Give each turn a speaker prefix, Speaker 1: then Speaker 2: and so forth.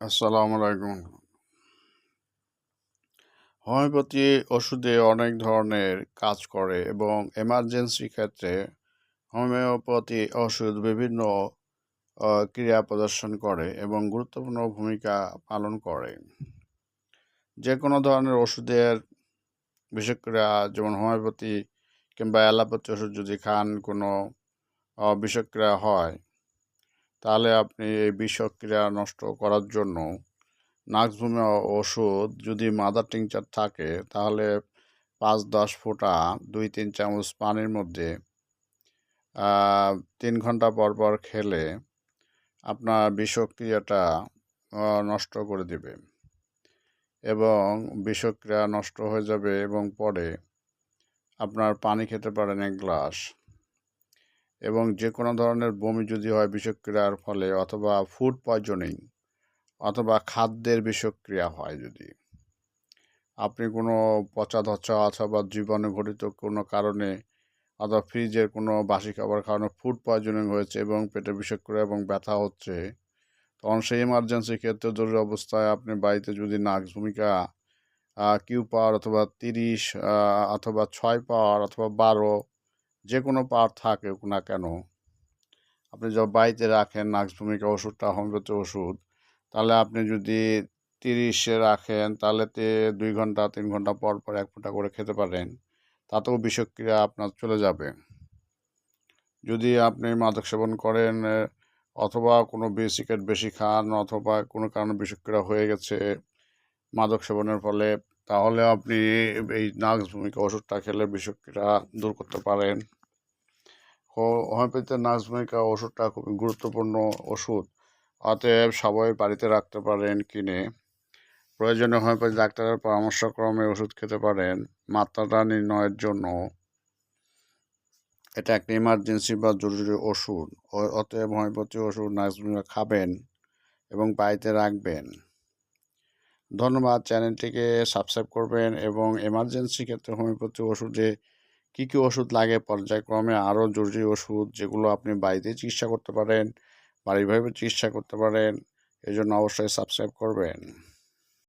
Speaker 1: আসসালামু আলাইকুম। হোমিওপ্যাথি ওষুধে অনেক ধরনের কাজ করে এবং এমার্জেন্সি ক্ষেত্রে হোমিওপ্যাথি ওষুধ বিভিন্ন ক্রিয়া প্রদর্শন করে এবং গুরুত্বপূর্ণ ভূমিকা পালন করে। যে কোনো ধরনের ওষুধের বিষক্রিয়া যেমন হোমিওপ্যাথি কিংবা অ্যালোপ্যাথি ওষুধ যদি খান কোনো বিষক্রিয়া হয় তাহলে আপনি এই বিষক্রিয়া নষ্ট করার জন্য নাক্সভূমি ওষুধ যদি মাদার টিংচার থাকে, তাহলে পাঁচ, দশ ফোঁটা, দুই, তিন চামচ পানির মধ্যে তিন ঘণ্টা পর পর খেলে আপনার বিষক্রিয়াটা নষ্ট করে দেবে। এবং বিষক্রিয়া নষ্ট হয়ে যাবে এবং পরে আপনার পানি খেতে পারেন এক গ্লাস। এবং যে কোনো ধরনের বমি যদি হয় বিষক্রিয়ার ফলে অথবা ফুড পয়জনিং অথবা খাদ্যের বিষক্রিয়া হয় যদি। আপনি কোনো পচা ধচা অথবা জীবাণু ঘটিত কোনো কারণে অথবা ফ্রিজের কোনো বাসি খাবার খাওয়ানো ফুড পয়জনিং হয়েছে এবং পেটে বিষক্রিয়া এবং ব্যথা হচ্ছে, তখন সেই এমার্জেন্সি ক্ষেত্রে জরুরি অবস্থায় আপনি বাড়িতে যদি নাক্স ভূমিকা কিউ পাওয়ার অথবা তিরিশ অথবা ছয় পাওয়ার অথবা বারো যে কোনো পাওয়ার থাকে না কেন, আপনি যখন বাড়িতে রাখেন নাক্স ভূমিকা ওষুধটা হোমিওপ্যাথি ওষুধ, তাহলে আপনি যদি তিরিশে রাখেন, তাহলে তে দুই ঘণ্টা, তিন ঘণ্টা পর পর এক ফোঁটা করে খেতে পারেন, তাতেও বিষক্রিয়া আপনার চলে যাবে। যদি আপনি মাদক সেবন করেন অথবা কোনো বেসিকেট বেশি খান, অথবা কোনো কারণে বিষক্রিয়া হয়ে গেছে, মাদক সেবনের ফলে তাহলে আপনি এই নাক্স ভূমিকা ওষুধটা খেলে বিষক্রিয়া দূর করতে পারেন। হোমিওপ্যাথিতে ভূমিকা ওষুধটা খুবই গুরুত্বপূর্ণ ওষুধ। অতএব সবাই বাড়িতে রাখতে পারেন কিনে। প্রয়োজনে হোমিওপ্যাথি ডাক্তারের পরামর্শক্রমে ওষুধ খেতে পারেন। মাত্রাটা নির্ণয়ের জন্য। এটা একটা ইমার্জেন্সি বা জরুরি ওষুধ। অতএব হোমিওপ্যাথি ওষুধ নার্সভূমিকা খাবেন এবং বাড়িতে রাখবেন। ধন্যবাদ। চ্যানেলটিকে সাবস্ক্রাইব করবেন এবং এমার্জেন্সি ক্ষেত্রে হোমিওপ্যাথি ওষুধে কি কি ওষুধ লাগে? পর্যায়ক্রমে আরও জরুরি ওষুধ যেগুলো আপনি বাড়িতে চিকিৎসা করতে পারেন বাড়িভাবে চিকিৎসা করতে পারেন এই জন্য অবশ্যই সাবস্ক্রাইব করবেন।